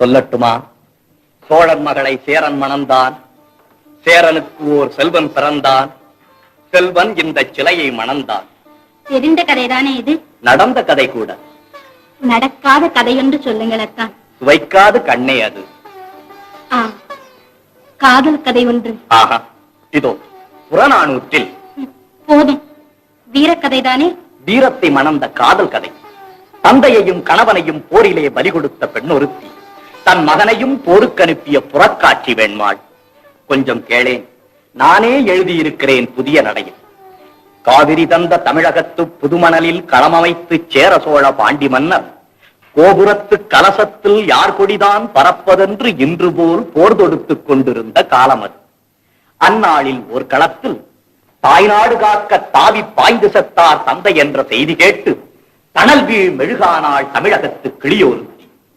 சொல்லட்டுமா? சோழன் மகளை சேரன் மணந்தான். சேரனுக்கு ஓர் செல்வன் பிறந்தான். செல்வன் இந்த சிலையை மணந்தான். தெரிந்த கதைதானே இது? நடந்த கதை கூட. நடக்காத கதை என்று சொல்லுங்களத்தான். வைக்காது கண்ணே அது. காதல் கதை ஒன்று. ஆஹா இதோ புறநானூற்றில். போதும். வீரக்கதைதானே? வீரத்தை மணந்த காதல் கதை. தந்தையையும் கணவனையும் போரிலே பலி கொடுத்த பெண் ஒருத்தி தன் மகனையும் போருக்கு அனுப்பிய புறக்காட்சி வேண்மாள். கொஞ்சம் கேளேன் நானே எழுதியிருக்கிறேன் புதிய நடையில். காவிரி தந்த தமிழகத்து புதுமணலில் களமமைத்து சேர சோழ பாண்டி மன்னர் கோபுரத்து கலசத்தில் யார் கொடிதான் பறப்பதென்று இன்று போல் போர் தொடுத்துக் கொண்டிருந்த காலம் அது அந்நாளில் ஒரு களத்தில் தாய்நாடு காக்க தாவி பாய்ந்து செத்தார் தந்தை என்ற செய்தி கேட்டு தணல் வீழ் மெழுகானாள் தமிழகத்து கிளியோர்